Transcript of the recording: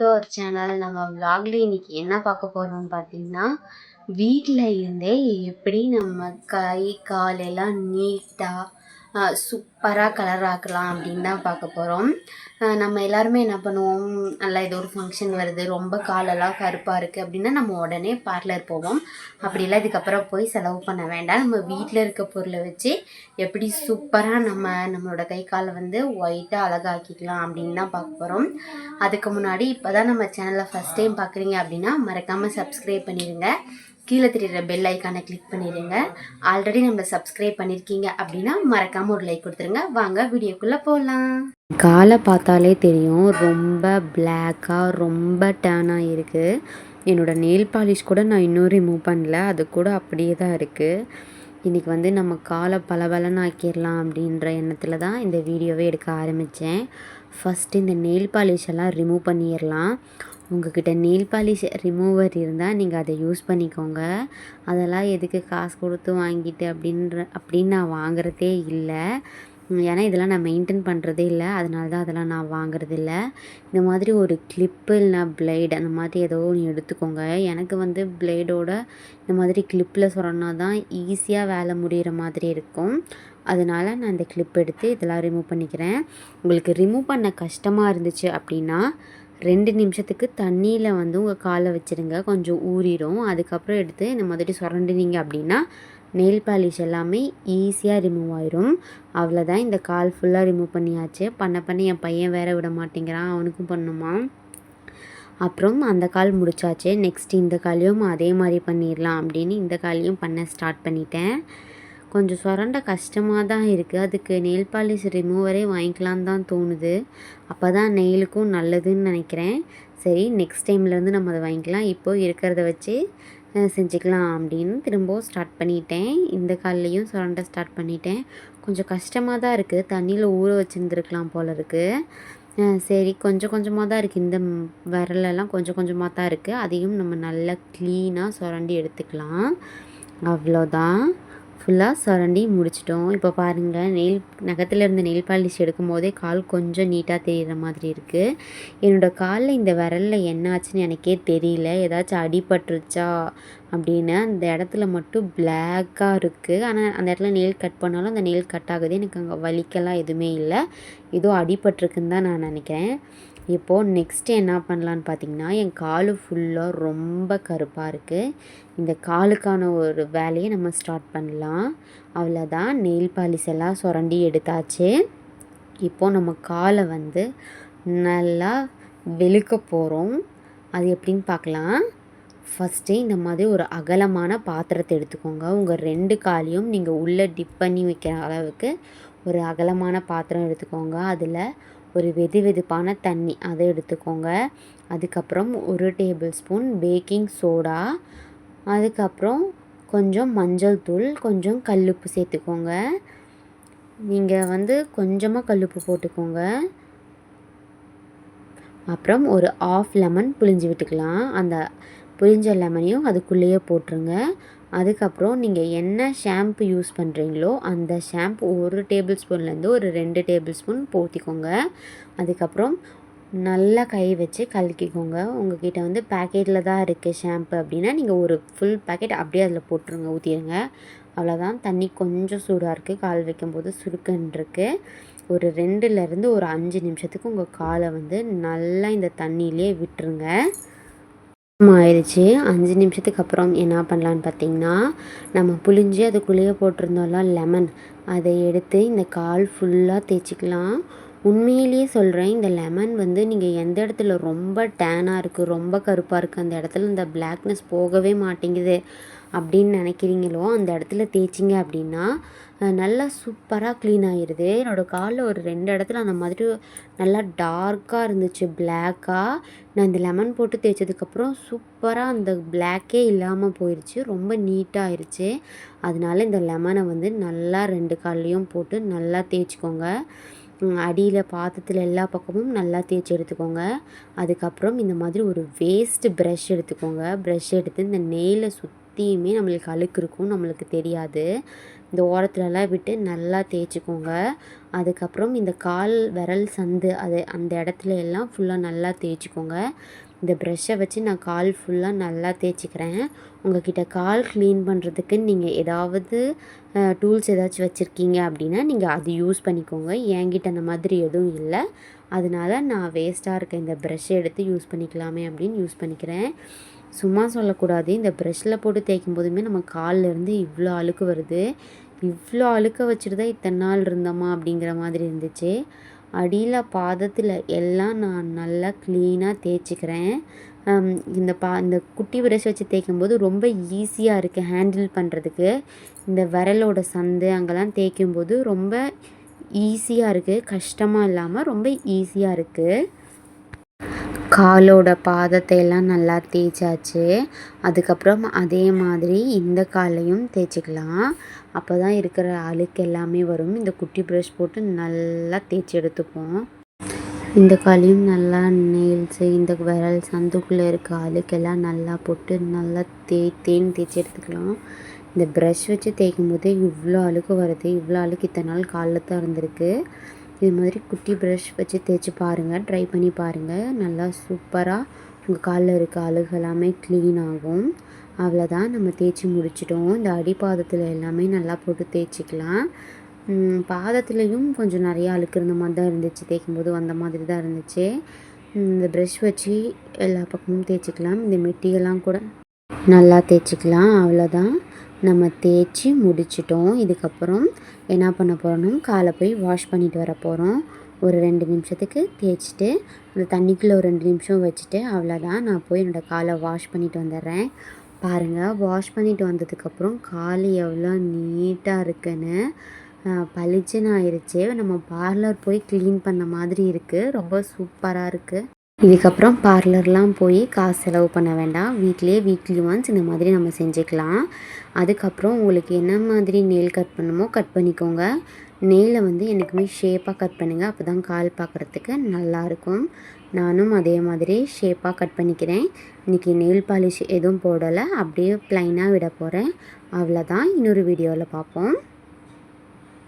To our channel நம்ம vlogல இன்னைக்கு என்ன பார்க்க போகிறோம்னு பார்த்தீங்கன்னா வீட்டில் இருந்தே எப்படி நம்ம கை கால் எல்லாம் நீட்டாக சூப்பராக கலர் ஆக்கலாம் அப்படின்னு தான் பார்க்க போகிறோம் நம்ம எல்லாருமே என்ன பண்ணுவோம்? நல்லா ஏதோ ஒரு ஃபங்க்ஷன் வருது ரொம்ப காலெல்லாம் கருப்பாக இருக்குது அப்படின்னா நம்ம உடனே பார்லர் போவோம். அப்படிலாம் இதுக்கப்புறம் போய் செலவு பண்ண வேண்டாம். நம்ம வீட்டில் இருக்க பொருளை வச்சு எப்படி சூப்பராக நம்ம நம்மளோட கை காலை வந்து ஒயிட்டாக அழகாக்கிக்கலாம் அப்படின்னு தான் பார்க்க போகிறோம் அதுக்கு முன்னாடி இப்போ தான் நம்ம சேனலை ஃபஸ்ட் டைம் பார்க்குறீங்க அப்படின்னா மறக்காமல் சப்ஸ்கிரைப் பண்ணிடுங்க கீழே தெரியுற பெல் ஐக்கானை கிளிக் பண்ணிடுங்க. ஆல்ரெடி நம்ம சப்ஸ்கிரைப் பண்ணியிருக்கீங்க அப்படின்னா மறக்காமல் ஒரு லைக் கொடுத்துருங்க. வாங்க வீடியோக்குள்ளே போகலாம் காலை பார்த்தாலே தெரியும் ரொம்ப பிளாக்காக ரொம்ப டேனாக இருக்குது என்னோடய நெயில் பாலிஷ் கூட நான் இன்னும் ரிமூவ் பண்ணல. அது கூட அப்படியே தான் இருக்குது இன்றைக்கி வந்து நம்ம காலை பளபளன்னு ஆக்கிடலாம் அப்படின்ற எண்ணத்தில் தான் இந்த வீடியோவே எடுக்க ஆரம்பித்தேன் ஃபஸ்ட்டு இந்த நெயில் பாலிஷ் எல்லாம் ரிமூவ் பண்ணிடலாம். உங்ககிட்ட நெயில் பாலிஷ் ரிமூவர் இருந்தால் நீங்கள் அதை யூஸ் பண்ணிக்கோங்க. அதெல்லாம் எதுக்கு காசு கொடுத்து வாங்கிட்டு அப்படின்ற அப்படின்னு நான் வாங்குறதே இல்லை. ஏன்னா இதெல்லாம் நான் மெயின்டைன் பண்ணுறதே இல்லை. அதனால தான் அதெல்லாம் நான் வாங்குறது இல்லை. இந்த மாதிரி ஒரு கிளிப்பு இல்லைனா பிளேடு அந்த மாதிரி ஏதோ ஒன்று எடுத்துக்கோங்க. எனக்கு வந்து பிளேடோட இந்த மாதிரி கிளிப்பில் சொன்னா தான் ஈஸியாக வேலை முடிகிற மாதிரி இருக்கும். அதனால் நான் இந்த கிளிப் எடுத்து இதெல்லாம் ரிமூவ் பண்ணிக்கிறேன். உங்களுக்கு ரிமூவ் பண்ண கஷ்டமாக இருந்துச்சு அப்படின்னா ரெண்டு நிமிஷத்துக்கு தண்ணியில் வந்து உங்கள் காலை வச்சுருங்க. கொஞ்சம் ஊறிடும். அதுக்கப்புறம் எடுத்து இந்த மாதிரி சுரண்டினீங்க அப்படின்னா நெயில் பாலிஷ் எல்லாமே ஈஸியாக ரிமூவ் ஆயிரும். அவ்வளோதான் இந்த கால் ஃபுல்லாக ரிமூவ் பண்ணியாச்சு. பண்ண பண்ணி என் பையன் வேற விட மாட்டேங்கிறான். அவனுக்கும் பண்ணுமா? அப்புறம் அந்த கால் முடிச்சாச்சு. நெக்ஸ்ட் இந்த காலையும் அதே மாதிரி பண்ணிடலாம் அப்படின்னு இந்த காலையும் பண்ண ஸ்டார்ட் பண்ணிட்டேன். கொஞ்சம் சுரண்ட கஷ்டமாக தான் இருக்குது அதுக்கு நெயில் பாலிஷ் ரிமூவரே வாங்கிக்கலான்னு தான் தோணுது. அப்போ தான் நெயிலுக்கும் நல்லதுன்னு நினைக்கிறேன். சரி நெக்ஸ்ட் டைம்லேருந்து நம்ம அதை வாங்கிக்கலாம். இப்போது இருக்கிறத வச்சு செஞ்சுக்கலாம் அப்படின்னு திரும்பவும் ஸ்டார்ட் பண்ணிட்டேன். இந்த கால்லையும் சுரண்ட ஸ்டார்ட் பண்ணிட்டேன். கொஞ்சம் கஷ்டமாக தான் இருக்குது தண்ணியில் ஊற வச்சுருந்துருக்கலாம் போல இருக்குது சரி கொஞ்சம் கொஞ்சமாக தான் இருக்குது இந்த விரலெல்லாம் கொஞ்சம் கொஞ்சமாக தான் இருக்குது அதையும் நம்ம நல்லா க்ளீனாக சுரண்டி எடுத்துக்கலாம். அவ்வளோதான். ஃபுல்லாக சுரண்டி முடிச்சிட்டோம். இப்போ பாருங்கள் நெயில் நகத்தில் இருந்த நெயில் பாலிஷ் எடுக்கும் போதே கால் கொஞ்சம் நீட்டாக தெரிகிற மாதிரி இருக்குது என்னோடய காலில் இந்த விரலில் என்ன ஆச்சுன்னு எனக்கே தெரியல. ஏதாச்சும் அடிபட்டுருச்சா அப்படின்னு. அந்த இடத்துல மட்டும் பிளாக்காக இருக்குது ஆனால் அந்த இடத்துல நெயில் கட் பண்ணாலும் அந்த நெயில் கட் ஆகுது. எனக்கு அங்கே வலிக்கெல்லாம் எதுவுமே இல்லை. ஏதோ அடிபட்டிருக்குன்னு தான் நான் நினைக்கிறேன். இப்போது நெக்ஸ்ட்டு என்ன பண்ணலான்னு பார்த்தீங்கன்னா என் கால் ஃபுல்லாக ரொம்ப கருப்பாக இருக்குது இந்த காலுக்கான ஒரு வேலையை நம்ம ஸ்டார்ட் பண்ணலாம். அவ்வளோதான் நெயில் பாலிஸ் எல்லாம் சுரண்டி எடுத்தாச்சு. இப்போது நம்ம காலை வந்து நல்லா வெளுக்க போகிறோம் அது எப்படின்னு பார்க்கலாம் ஃபஸ்ட்டு இந்த மாதிரி ஒரு அகலமான பாத்திரத்தை எடுத்துக்கோங்க. உங்கள் ரெண்டு காலையும் நீங்கள் உள்ளே டிப் பண்ணி வைக்கிற அளவுக்கு ஒரு அகலமான பாத்திரம் எடுத்துக்கோங்க. அதில் ஒரு வெது வெதுப்பான தண்ணி. அதை எடுத்துக்கோங்க. அதுக்கப்புறம் ஒரு டேபிள் ஸ்பூன் பேக்கிங் சோடா. அதுக்கப்புறம் கொஞ்சம் மஞ்சள் தூள் கொஞ்சம் கல்லுப்பு சேர்த்துக்கோங்க. நீங்கள் வந்து கொஞ்சமாக கல்லுப்பு போட்டுக்கோங்க. அப்புறம் ஒரு ஆஃப் லெமன் புளிஞ்சு விட்டுக்கலாம். அந்த புளிஞ்ச லெமனையும் அதுக்குள்ளேயே போட்டுருங்க. அதுக்கப்புறம் நீங்கள் என்ன ஷாம்பு யூஸ் பண்ணுறீங்களோ அந்த ஷாம்பு ஒரு டேபிள் ஸ்பூன்லேருந்து ஒரு ரெண்டு டேபிள் ஸ்பூன் போத்திக்கோங்க. அதுக்கப்புறம் நல்லா கை வச்சு கலக்கிக்கோங்க. உங்ககிட்ட வந்து பேக்கெட்டில் தான் இருக்குது ஷாம்பு அப்படின்னா நீங்கள் ஒரு ஃபுல் பேக்கெட் அப்படியே அதில் போட்டுருங்க ஊற்றிடுங்க அவ்வளோதான் தண்ணி கொஞ்சம் சூடாக இருக்குது கால் வைக்கும்போது சுருக்குன்றிருக்கு ஒரு ரெண்டுலேருந்து ஒரு அஞ்சு நிமிஷத்துக்கு உங்கள் காலை வந்து நல்லா இந்த தண்ணியிலே விட்டுருங்க. ஆயிடுச்சு. அஞ்சு நிமிஷத்துக்கு அப்புறம் என்ன பண்ணலான்னு பார்த்தீங்கன்னா நம்ம புளிஞ்சு அதுக்குள்ளேயே போட்டிருந்தோம்ல லெமன் அதை எடுத்து இந்த கால் ஃபுல்லாக தேய்ச்சிக்கலாம். உண்மையிலேயே சொல்கிறேன் இந்த லெமன் வந்து நீங்கள் எந்த இடத்துல ரொம்ப டேனாக இருக்குது ரொம்ப கருப்பாக இருக்குது அந்த இடத்துல இந்த பிளாக்னஸ் போகவே மாட்டேங்குது. அப்படின்னு நினைக்கிறீங்களோ அந்த இடத்துல தேய்ச்சிங்க அப்படின்னா நல்லா சூப்பராக க்ளீன் ஆயிடுது என்னோடய காலில் ஒரு ரெண்டு இடத்துல அந்த மாதிரி நல்லா டார்க்காக இருந்துச்சு பிளாக்காக நான் இந்த லெமன் போட்டு தேய்ச்சதுக்கப்புறம் சூப்பராக அந்த பிளாக்கே இல்லாமல் போயிடுச்சு ரொம்ப நீட்டாக ஆயிடுச்சு அதனால இந்த லெமனை வந்து நல்லா ரெண்டு கால்லையும் போட்டு நல்லா தேய்ச்சிக்கோங்க. அடியில் பாத்திரத்தில் எல்லா பக்கமும் நல்லா தேய்ச்சி எடுத்துக்கோங்க. அதுக்கப்புறம் இந்த மாதிரி ஒரு வேஸ்ட்டு ப்ரஷ் எடுத்துக்கோங்க. ப்ரஷ் எடுத்து இந்த நெயிலை சுற்றியுமே நம்மளுக்கு அழுக்கு இருக்கும் நம்மளுக்கு தெரியாது. இந்த ஓரத்துலலாம் விட்டு நல்லா தேய்ச்சிக்கோங்க. அதுக்கப்புறம் இந்த கால் விரல் சந்து அது அந்த இடத்துல எல்லாம் ஃபுல்லாக நல்லா தேய்ச்சிக்கோங்க. இந்த ப்ரெஷ்ஷை வச்சு நான் கால் ஃபுல்லாக நல்லா தேய்ச்சிக்கிறேன். உங்கள்கிட்ட கால் க்ளீன் பண்ணுறதுக்கு நீங்கள் ஏதாவது டூல்ஸ் ஏதாச்சும் வச்சுருக்கீங்க அப்படின்னா நீங்கள் அது யூஸ் பண்ணிக்கோங்க. என்கிட்ட அந்த மாதிரி எதுவும் இல்லை. அதனால நான் வேஸ்ட்டாக இருக்க இந்த ப்ரெஷ்ஷை எடுத்து யூஸ் பண்ணிக்கலாமே அப்படின்னு யூஸ் பண்ணிக்கிறேன். சும்மா சொல்லக்கூடாது. இந்த ப்ரெஷ்ஷில் போட்டு தேய்க்கும் போதுமே நம்ம கால்ல இருந்து இவ்வளோ அழுக்கு வருது. இவ்வளோ அழுக்க வச்சுட்டு தான் இத்தனை நாள் இருந்தோமா அப்படிங்கிற மாதிரி இருந்துச்சு. அடியில் பாதத்தில் எல்லாம் நான் நல்லா க்ளீனாக தேய்ச்சிக்கிறேன். இந்த பா இந்த குட்டி ப்ரஷ் வச்சு தேய்க்கும் போது ரொம்ப ஈஸியாக இருக்குது ஹேண்டில் பண்ணுறதுக்கு இந்த விரலோட சந்து அங்கெல்லாம் தேய்க்கும் போது ரொம்ப ஈஸியாக இருக்குது கஷ்டமாக இல்லாமல் ரொம்ப ஈஸியாக இருக்குது காலோட பாதத்தை எல்லாம் நல்லா தேய்ச்சாச்சு. அதுக்கப்புறம் அதே மாதிரி இந்த காலையும் தேய்ச்சிக்கலாம். அப்போ தான் இருக்கிற அழுக்கு எல்லாமே வரும். இந்த குட்டி ப்ரஷ் போட்டு நல்லா தேய்ச்சி எடுத்துப்போம். இந்த காலையும் நல்லா நெயில்ஸு இந்த விரல் சந்துக்குள்ளே இருக்க அழுக்கெல்லாம் நல்லா போட்டு நல்லா தேய் தேன் தேய்ச்சி எடுத்துக்கலாம். இந்த ப்ரஷ் வச்சு தேய்க்கும் போதே இவ்வளோ அழுக்கு வருது இவ்வளோ அழுக்கு இத்தனை நாள் காலில் தான் இருந்திருக்கு. இது மாதிரி குட்டி ப்ரஷ் வச்சு தேய்ச்சி பாருங்கள் ட்ரை பண்ணி பாருங்கள் நல்லா சூப்பராக உங்கள் காலில் இருக்க அழுகு எல்லாமே க்ளீன் ஆகும். அவ்வளோதான் நம்ம தேய்ச்சி முடிச்சிட்டோம். இந்த அடிப்பாதத்தில் எல்லாமே நல்லா போட்டு தேய்ச்சிக்கலாம். பாதத்துலேயும் கொஞ்சம் நிறையா அழுக்கு இருந்த மாதிரி தான் இருந்துச்சு. தேய்க்கும் போது மாதிரி தான் இருந்துச்சு. இந்த ப்ரஷ் வச்சு எல்லா பக்கமும் தேய்ச்சிக்கலாம். இந்த மெட்டியெல்லாம் கூட நல்லா தேய்ச்சிக்கலாம். அவ்வளோதான். நம்ம தேய்ச்சி முடிச்சிட்டோம். இதுக்கப்புறம் என்ன பண்ண போகிறோம்னா காலை போய் வாஷ் பண்ணிட்டு வர போகிறோம் ஒரு ரெண்டு நிமிஷத்துக்கு தேய்ச்சிட்டு அந்த தண்ணிக்குள்ளே ஒரு ரெண்டு நிமிஷம் வச்சுட்டு அவ்வளோதான் நான் போய் என்னோடய காலை வாஷ் பண்ணிட்டு வந்துடுறேன். பாருங்கள் வாஷ் பண்ணிட்டு வந்ததுக்கப்புறம் கால் எவ்வளோ நீட்டாக இருக்குன்னு பளிச்சுன்னு ஆயிடுச்சு நம்ம பார்லர் போய் க்ளீன் பண்ண மாதிரி இருக்குது ரொம்ப சூப்பராக இருக்குது இதுக்கப்புறம் பார்லர்லாம் போய் காசு செலவு பண்ண வேண்டாம். வீட்லேயே வீக்லி ஒன்ஸ் இந்த மாதிரி நம்ம செஞ்சுக்கலாம். அதுக்கப்புறம் உங்களுக்கு என்ன மாதிரி நெயில் கட் பண்ணணுமோ கட் பண்ணிக்கோங்க. நெயிலை வந்து எனக்குமே ஷேப்பாக கட் பண்ணுங்கள் அப்போ தான் கால் பார்க்குறதுக்கு நல்லாயிருக்கும் நானும் அதே மாதிரி ஷேப்பாக கட் பண்ணிக்கிறேன். இன்றைக்கி நெயில் பாலிஷ் எதுவும் போடலை. அப்படியே ப்ளைனாக விட போகிறேன் அவ்வளோதான் இன்னொரு வீடியோவில் பார்ப்போம்.